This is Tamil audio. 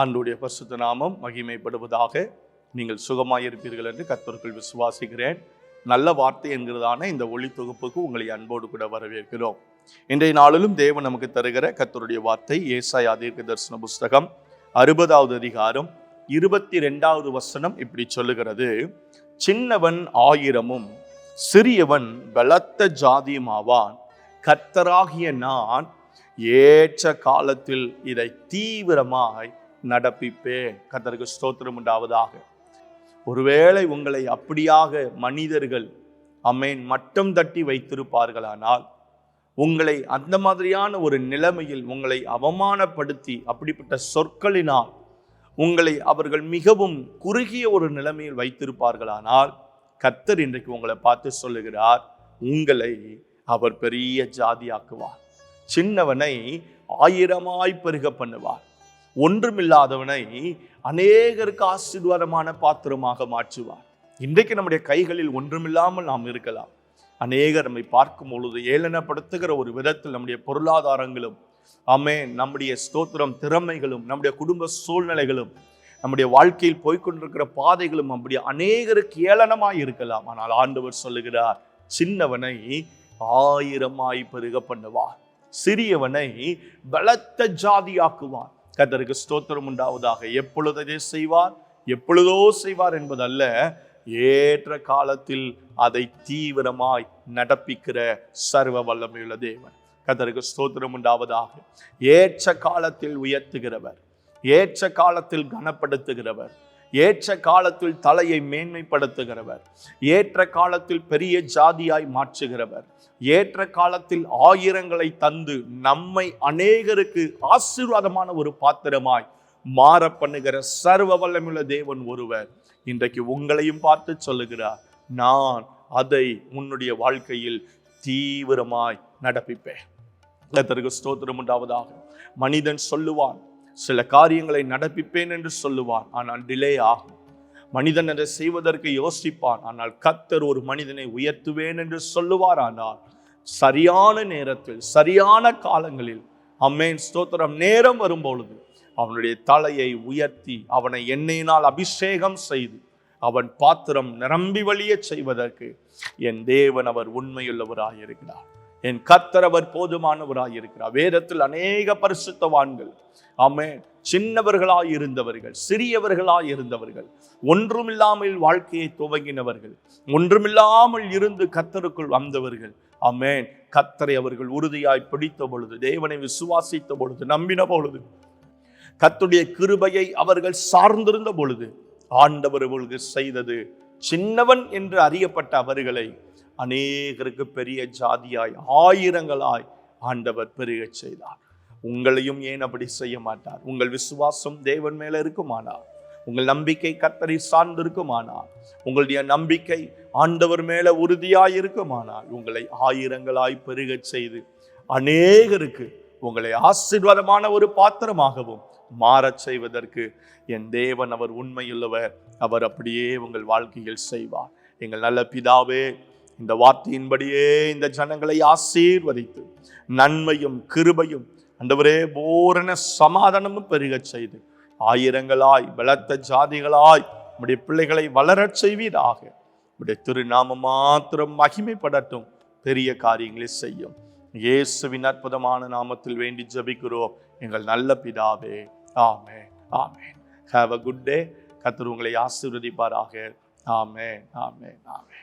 ஆண்டுடைய பரிசுத்த நாமம் மகிமைப்படுவதாக நீங்கள் சுகமாயிருப்பீர்கள் என்று கத்தருக்குள் விசுவாசிக்கிறேன். நல்ல வார்த்தை என்கிறதான இந்த ஒளி தொகுப்புக்கு உங்களை அன்போடு கூட வரவேற்கிறோம். இன்றைய நாளிலும் தேவன் நமக்கு தருகிற கத்தருடைய வார்த்தை ஏசாய் அதீர்க்க தரிசன புஸ்தகம் அறுபதாவது அதிகாரம் இருபத்தி ரெண்டாவது வசனம் இப்படி சொல்லுகிறது. சின்னவன் ஆயிரமும் சிறியவன் பலத்த ஜாதியுமாவான். கர்த்தராகிய நான் ஏற்ற காலத்தில் இதை தீவிரமாய் நடப்பிப்பேன் கத்தருக்கு ஸ்தோத்திரம் உண்டாவதாக. ஒருவேளை உங்களை அப்படியாக மனிதர்கள் அமேன் மட்டம் தட்டி வைத்திருப்பார்களானால் உங்களை அந்த மாதிரியான ஒரு நிலைமையில் உங்களை அவமானப்படுத்தி அப்படிப்பட்ட சொற்களினால் உங்களை அவர்கள் மிகவும் குறுகிய ஒரு நிலைமையில் வைத்திருப்பார்களானால் கத்தர் இன்றைக்கு உங்களை பார்த்து சொல்லுகிறார் உங்களை அவர் பெரிய ஜாதியாக்குவார். சின்னவனை ஆயிரமாய் பெருக பண்ணுவார். ஒன்றுமில்லாதவனை அநேகருக்கு ஆசீர்வாதமான பாத்திரமாக மாற்றுவார். இன்றைக்கு நம்முடைய கைகளில் ஒன்றுமில்லாமல் நாம் இருக்கலாம். அநேகர் நம்மை பார்க்கும் பொழுது ஏளனப்படுத்துகிற ஒரு விதத்தில் நம்முடைய பொருளாதாரங்களும் ஆமே நம்முடைய ஸ்தோத்திரம் திறமைகளும் நம்முடைய குடும்ப சூழ்நிலைகளும் நம்முடைய வாழ்க்கையில் போய்கொண்டிருக்கிற பாதைகளும் அப்படி அநேகருக்கு ஏளனமாய் இருக்கலாம். ஆனால் ஆண்டவர் சொல்லுகிறார் சின்னவனை ஆயிரமாய் பெருக பண்ணுவார். சிறியவனை பலத்த ஜாதியாக்குவார். கத்தருக்கு ஸ்தோத்திரம் உண்டாவதாக. எப்பொழுது அதை செய்வார்? எப்பொழுதோ செய்வார் என்பதல்ல ஏற்ற காலத்தில் அதை தீவிரமாய் நடப்பிக்கிற சர்வ வல்லமையுள்ள தேவன். கத்தருக்கு ஸ்தோத்திரம் உண்டாவதாக. ஏற்ற காலத்தில் உயர்த்துகிறவர் ஏற்ற காலத்தில் கனப்படுத்துகிறவர் ஏற்ற காலத்தில் தலையை மேன்மைப்படுத்துகிறவர் ஏற்ற காலத்தில் பெரிய ஜாதியாய் மாற்றுகிறவர் ஏற்ற காலத்தில் ஆயிரங்களை தந்து நம்மை அநேகருக்கு ஆசீர்வாதமான ஒரு பாத்திரமாய் மாற பண்ணுகிற சர்வ வல்லமுள்ள தேவன் ஒருவர். இன்றைக்கு உங்களையும் பார்த்து சொல்லுகிறார் நான் அதை உன்னுடைய வாழ்க்கையில் தீவிரமாய் நடப்பிப்பேன். கர்த்தருக்கு ஸ்தோத்திரம் உண்டாவதாக. மனிதன் சொல்லுவான் சில காரியங்களை நடப்பிப்பேன் என்று சொல்லுவான் ஆனால் டிலே ஆகும். மனிதன் அதை செய்வதற்கு யோசிப்பான். ஆனால் கத்தர் ஒரு மனிதனை உயர்த்துவேன் என்று சொல்லுவார். ஆனால் சரியான நேரத்தில் சரியான காலங்களில் அம்மேன் ஸ்தோத்திரம் நேரம் வரும்பொழுது அவனுடைய தலையை உயர்த்தி அவனை எண்ணெயினால் அபிஷேகம் செய்து அவன் பாத்திரம் நிரம்பி வழிய செய்வதற்கு என் தேவன் அவர் உண்மையுள்ளவராயிருக்கிறார். என் கத்தரவர் அவர் போதுமானவராய் இருக்கிறார் வேதத்தில் அநேக பரிசுத்தவான்கள். ஆமே சின்னவர்களாய் இருந்தவர்கள் சிறியவர்களாய் இருந்தவர்கள் ஒன்றுமில்லாமல் வாழ்க்கையை துவங்கினவர்கள் ஒன்றுமில்லாமல் இருந்து கத்தருக்குள் வந்தவர்கள். அமேன் கத்தரை அவர்கள் உறுதியாய் பிடித்த பொழுது தேவனை விசுவாசித்த பொழுது நம்பின பொழுது கத்துடைய கிருபையை அவர்கள் சார்ந்திருந்த பொழுது ஆண்டவர் அவர்களுக்கு செய்தது. சின்னவன் என்று அறியப்பட்ட அவர்களை அநேகருக்கு பெரிய ஜாதியாய் ஆயிரங்களாய் ஆண்டவர் பெருகச் செய்தார். உங்களையும் ஏன் அப்படி செய்ய மாட்டார்? உங்கள் விசுவாசம் தேவன் மேல இருக்குமானால்? உங்கள் நம்பிக்கை கத்தரை சார்ந்து இருக்குமானால்? உங்களுடைய நம்பிக்கை ஆண்டவர் மேல உறுதியாய் இருக்குமானால்? உங்களை ஆயிரங்களாய் பெருகச் செய்து அநேகருக்கு உங்களை ஆசீர்வாதமான ஒரு பாத்திரமாகவும் மாறச் செய்வதற்கு என் தேவன் அவர் உண்மையுள்ளவர். அவர் அப்படியே உங்கள் வாழ்க்கையில் செய்வார். எங்கள் நல்ல பிதாவே இந்த வார்த்தையின்படியே இந்த ஜனங்களை ஆசீர்வதித்து நன்மையும் கிருபையும் அண்டவரே பூரண சமாதானமும் பெருகச் செய்து ஆயிரங்களாய் பலத்த ஜாதிகளாய் நம்முடைய பிள்ளைகளை வளரச் செய்வீராக. நம்முடைய திருநாம மாத்திரம் மகிமைப்படட்டும். பெரிய காரியங்களை செய்யும். இயேசுவின் அற்புதமான நாமத்தில் வேண்டி ஜபிக்கிறோம். எங்கள் நல்ல பிதாவே. ஆமே ஆமே ஹாவ் அ குட் டே கத்தர் உங்களை ஆசீர்வதிப்பாராக. ஆமே ஆமே ஆமே